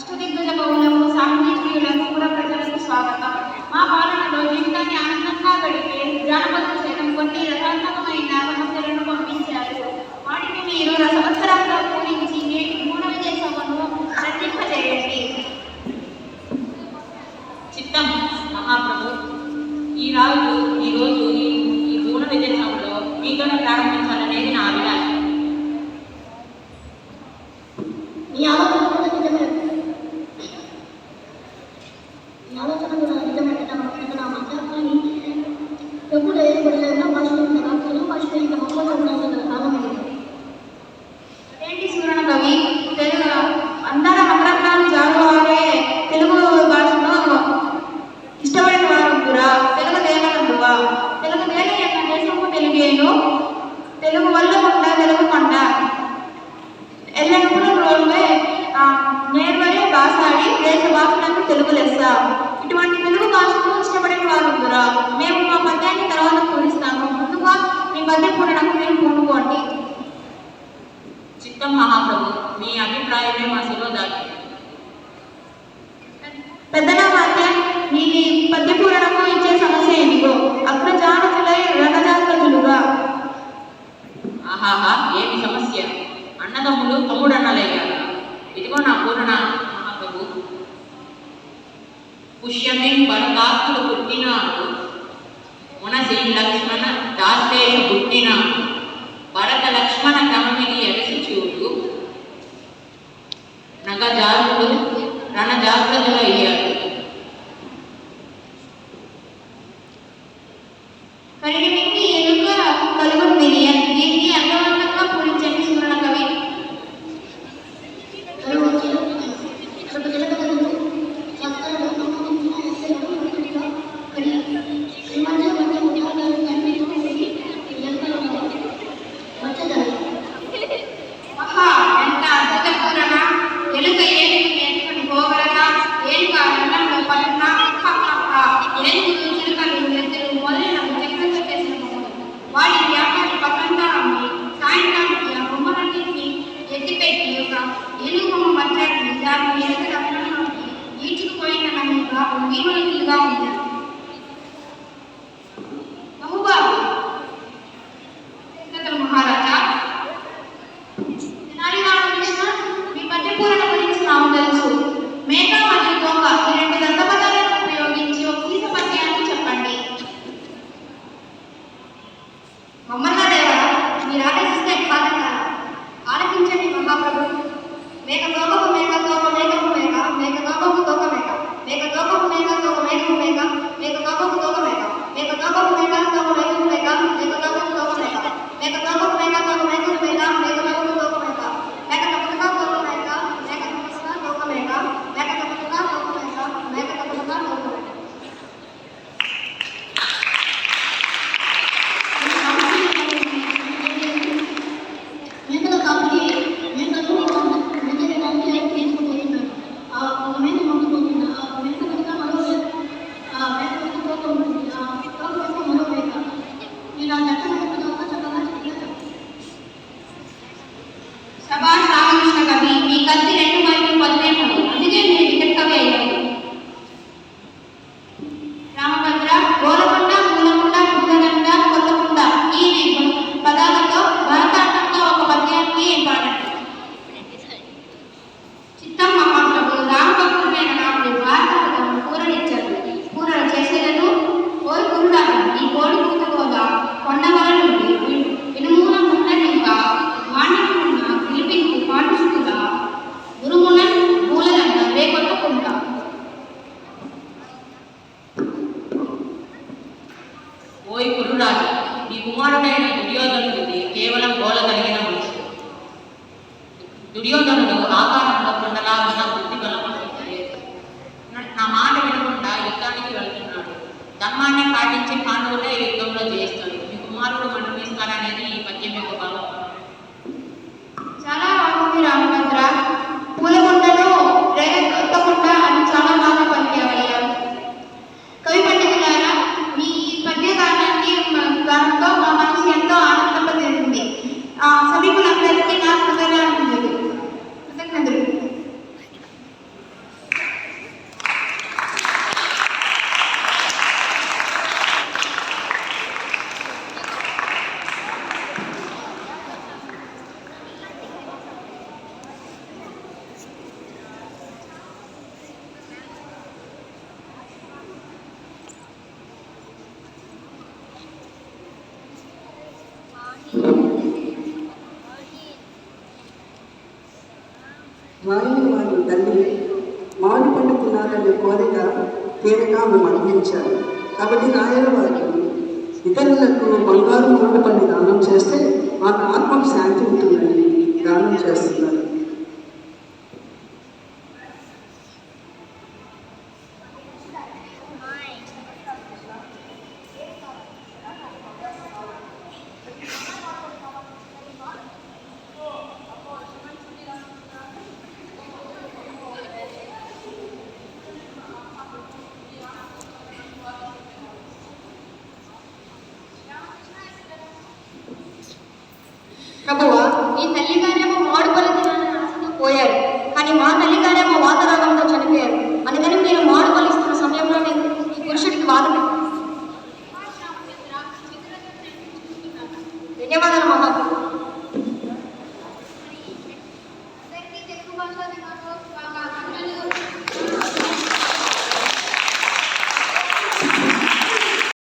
అష్టదిగ్గజ కవులకు సాహితీయులకు కూడా ప్రజలకు స్వాగతం. మా పాలనలో జీవితాన్ని ఆనందంగా గడిపే జానపద సైతం కొన్ని రసాత్మకమైన సమస్యలను భాషాడి దేశ భాషలకు తెలుగు లెస్స. ఇటువంటి తెలుగు భాషను ఇష్టపడిన వారు కూడా మేము మా పద్యాన్ని తర్వాత పూరిస్తాము ముందుగా మీ పద్య పూరణకు మీరు పూనుకోండి. చిత్తం మహాప్రభు మీ అభిప్రాయమే మా శిరోధారి పెద్దల మధ్య మీ పద్య పూరణకు ఇచ్చే సమస్య ఏమిటో అగ్రజానకులై రణజాతలుగా ఆహాహా ఏమి సమస్య? అన్నదమ్ములు తమ్ముడన్నలయ్యారు? ఇదిగో నా పూర్ణ. పుష్యమే భరతాత్ముడు పుట్టినాడు. మునసి లక్ష్మణ దాసేష పుట్టినాడు. భరత లక్ష్మణ క్రమమిది ఎరసి చూడు నగజాతుడు రణజాగ్రత్తలు అయ్యాడు. పరిగణించి ఎలుక కలుగును ఎత్తిపెట్టి ఒక ఏనుగు ఈడ్చుకుపోయిన ఉంది బహుబాబు మహారాజా తెనాలి రామకృష్ణ మీ పద్య గురించి నాకు తెలుసు. మేక మరియు ఈ రెండు దంతపదాలను ఉపయోగించి ఒక గీత పద్యాన్ని చెప్పండి. మమ్మల్ని దేవరా మీరు ఆలోచిస్తే కాదన్నా మేక దోకకు మేక దోక మేకకు మేక మేక దోకకు దోక మేక మేక దోకకు మేక దోక మేకకు మేక మేక దోకకు దోక మేక మేక దోకకు మేక దోక మేకకు మేక మేక దోకకు దోక మేక మేక దోకకు మేక దోక మేకకు మేక మేక దోకకు దోక మేక మేక తప్పక దోక మేక మేక తప్పక దోక మేక మేక తప్పక దోక మేక మేక తప్పక దోక మేక మేకల కాపుకి మేకలు మేకల కాపుకి తీసుకుపోయినాడు ఆ ఒక మేక మందుపోతుంది ఆ మేక వెనుక మరో మేక ఆ మేక వెనుక తోక ఉంటుంది ఆ తోక వెనుక మరో మేక మీరు ఆ జట్ట మేక తోక చక్కగా చెప్పలేదు సభాష్ రామకృష్ణ కవి మీ కత్తి రెండు మరియు ఓయ్ కురురాజు నీ కుమారుడైన దుర్యోధనుడిది కేవలం గోల కలిగిన మనసు దుర్యోధనుడు ఆకారంలో కొండలా ఉన్న బుద్ధి బలం నా మాట వినకుండా యుద్ధానికి వెళ్తున్నాడు. ధర్మాన్ని పాటించే పాండవులే యుద్ధంలో జయిస్తాడు మీ కుమారుడు మండపిస్తాడనేది ఈ పద్యం యొక్క భావం వారిని వారు తల్లి మామిడి పండుకున్నారనే కోరిక తీరక ఆమె మరణించారు కాబట్టి నాయన వారికి ఇతరులకు బంగారు మామిడి పండు దానం చేస్తే వాళ్ళ ఆత్మకు శాంతి ఉంటుందని దానం చేస్తున్నారు. Yang mana?